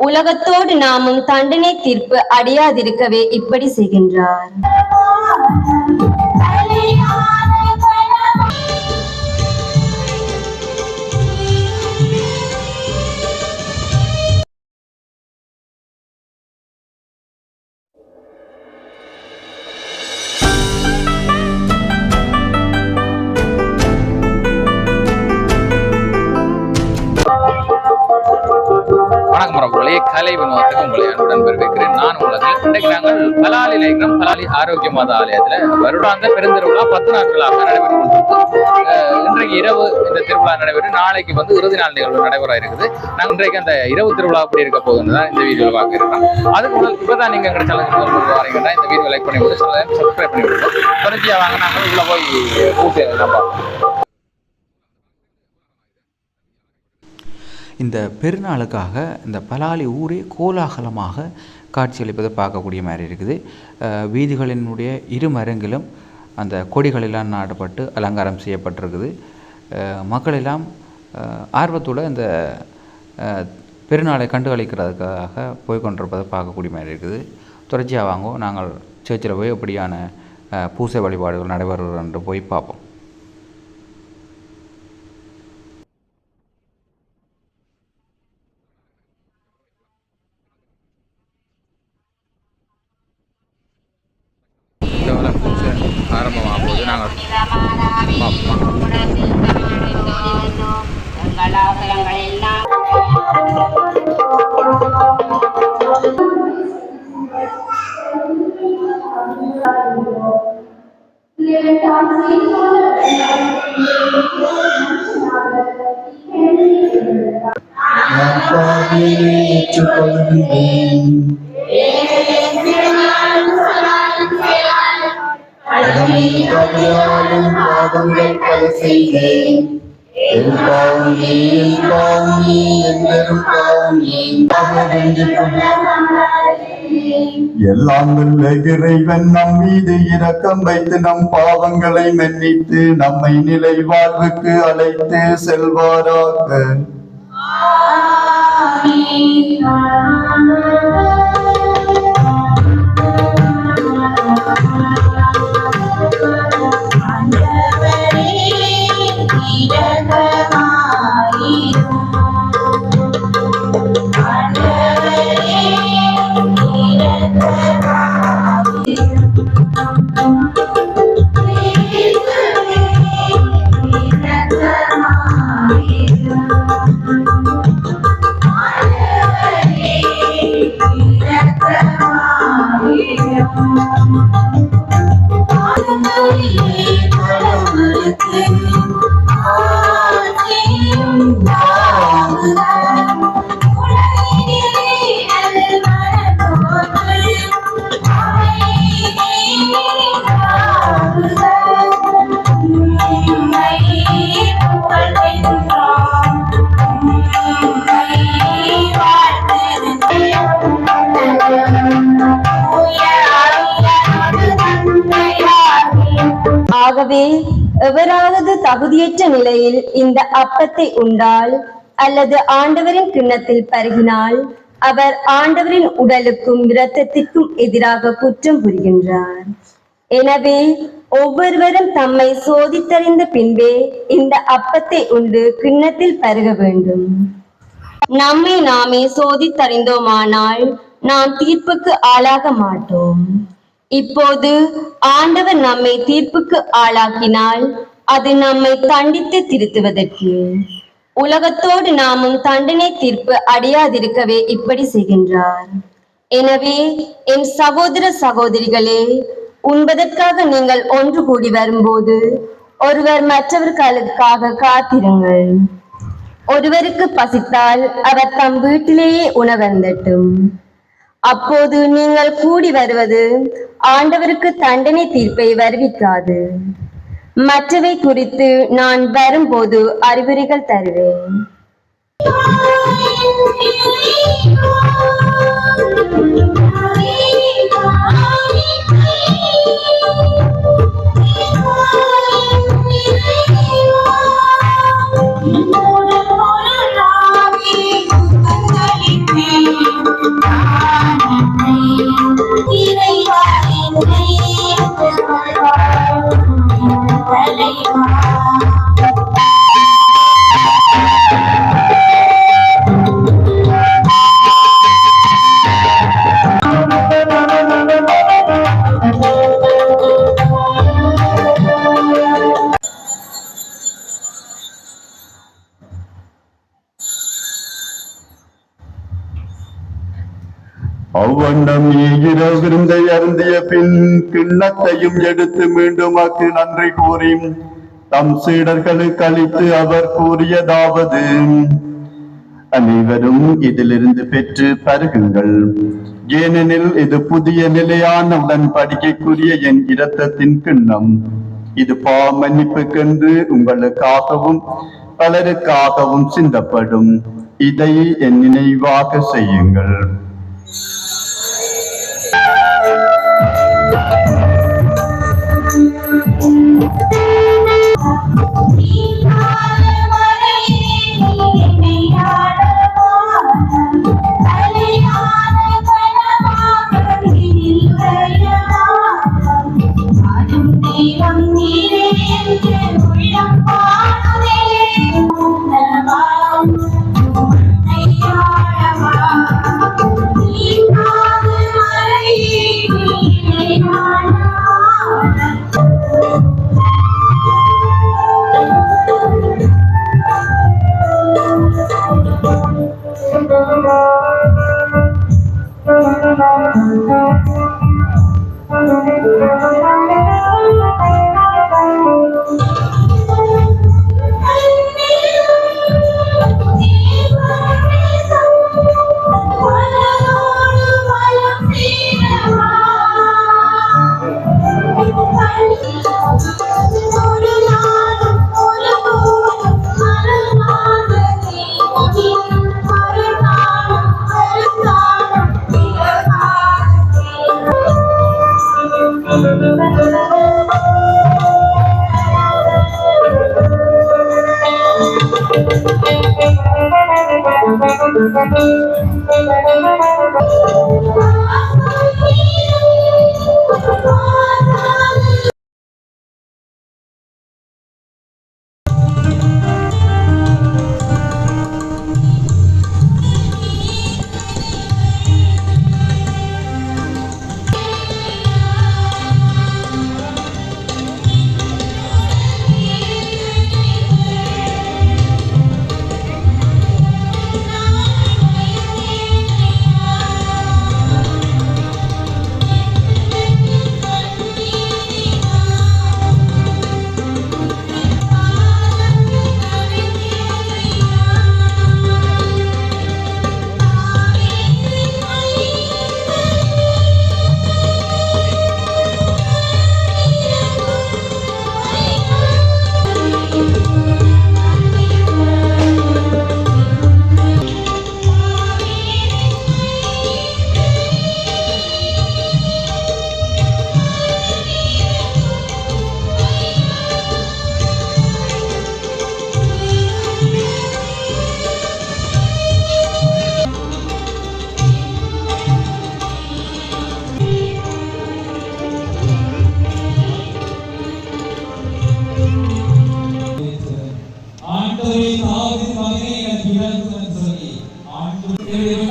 உலகத்தோடு நாமும் தண்டனை தீர்ப்பு அடையாதிருக்கவே இப்படி செய்கின்றார். வணக்கம் கலை வினோதத்துக்கு உங்களை அன்புடன் வரவேற்கிறேன். நான் உங்களுக்கு இன்றைக்கு நாங்கள் பலாலி லைக்ரம் பலாலி ஆரோக்கிய மாத ஆலயத்தில் வருடாந்த பெருந்திருவிழா பத்து நாட்களாக நடைபெற்று கொண்டிருக்கு இன்றைக்கு இரவு இந்த திருவிழா நடைபெற்று நாளைக்கு வந்து இறுதி நாள் நிகழ்வு நடைபெற இருக்குது. நாங்கள் இன்றைக்கு அந்த இரவு திருவிழா அப்படி இருக்க போகுதுன்னு தான் இந்த வீடியோவில் பார்க்க இருக்கோம் அதுக்கு முதல் இப்போ தான் நீங்கள் எங்கள் சேனலுக்கு முதல் வரீங்கன்னா இந்த வீடியோ லைக் பண்ணி விட்டு சப்ஸ்கிரைப் பண்ணி விட்டு தொடர்ச்சியாக வாங்க நாங்கள் உள்ள போய் பூசை நம்ம இந்த பெருநாளுக்காக இந்த பலாலி ஊரே கோலாகலமாக காட்சியளிப்பதை பார்க்கக்கூடிய மாதிரி இருக்குது. வீதிகளினுடைய இரு மரங்களும் அந்த கொடிகளெல்லாம் நாடப்பட்டு அலங்காரம் செய்யப்பட்டிருக்குது. மக்களெல்லாம் ஆர்வத்தோடு இந்த பெருநாளை கண்டுகளிக்கிறதுக்காக போய் கொண்டிருப்பதை பார்க்கக்கூடிய மாதிரி இருக்குது. தொடர்ச்சியாக வாங்கோ நாங்கள் சர்ச்சில் போய் எப்படியான பூசை வழிபாடுகள் நடைபெறுகிறது என்று போய் பார்ப்போம். இந்த வேலை ஆரம்பமாக போது நாங்கள் பார்ப்போம் கடமை தவறாலும் பாவங்கள் பல செய்தேன் என் பாவம் நீ என் பாவம் நீ என் பாவம் நீ எல்லாம் வல்ல இறைவன் நம் மீது இரக்கம் வைத்து நம் பாவங்களை மன்னித்து நம்மை நிலை வாழ்வுக்கு அழைத்து செல்வாராக. Yeah. ஆகவே எவராவது தகுதியற்ற நிலையில் இந்த அப்பத்தை உண்டால் அல்லது ஆண்டவரின் கிண்ணத்தில் பருகினால் அவர் ஆண்டவரின் உடலுக்கும் இரத்தத்திற்கும் எதிராக குற்றம் புரிகின்றார். எனவே ஒவ்வொருவரும் தம்மை சோதித்தறிந்த பின்பே இந்த அப்பத்தை உண்டு கிண்ணத்தில் பருக வேண்டும். நம்மை நாமே சோதித்தறிந்தோமானால் நாம் தீர்ப்புக்கு ஆளாக மாட்டோம். இப்போது ஆண்டவர் நம்மை தீர்ப்புக்கு ஆளாக்கினால் அது நம்மை தண்டித்து திருத்துவதற்கு. உலகத்தோடு நாமும் தண்டனை தீர்ப்பு அடையாதிருக்கவே இப்படி செய்கின்றார். எனவே என் சகோதர சகோதரிகளே உண்பதற்காக நீங்கள் ஒன்று கூடி வரும்போது ஒருவர் மற்றவர்களுக்காக காத்திருங்கள். ஒருவருக்கு பசித்தால் அவர் தம் வீட்டிலேயே உணவருந்தட்டும். அப்போது நீங்கள் கூடி வருவது ஆண்டவருக்கு தண்டனை தீர்ப்பை வருவிக்காது மற்றவை குறித்து நான் வரும்போது அறிவுரைகள் தருவேன் Thank you. அவ்வண்ணம் இரவு விருந்தை அருந்திய பின் கிண்ணத்தையும் எடுத்து மீண்டும் அக்கு நன்றி கூறி தம் சீடர்களுக்கு அளித்து அவர் கூறியதாவது அனைவரும் இதிலிருந்து பெற்று பருகுங்கள். ஏனெனில் இது புதிய நிலையான உடன்படிக்கைக்குரிய என் இரத்தத்தின் கிண்ணம். இது பா மன்னிப்புக்கென்று உங்களுக்காகவும் பலருக்காகவும் சிந்தப்படும். இதை என் நினைவாக செய்யுங்கள். Thank you. ஆண்டவரை தாவது மகனை எனக்கு இறங்குன்னு சொல்லி ஆண்டு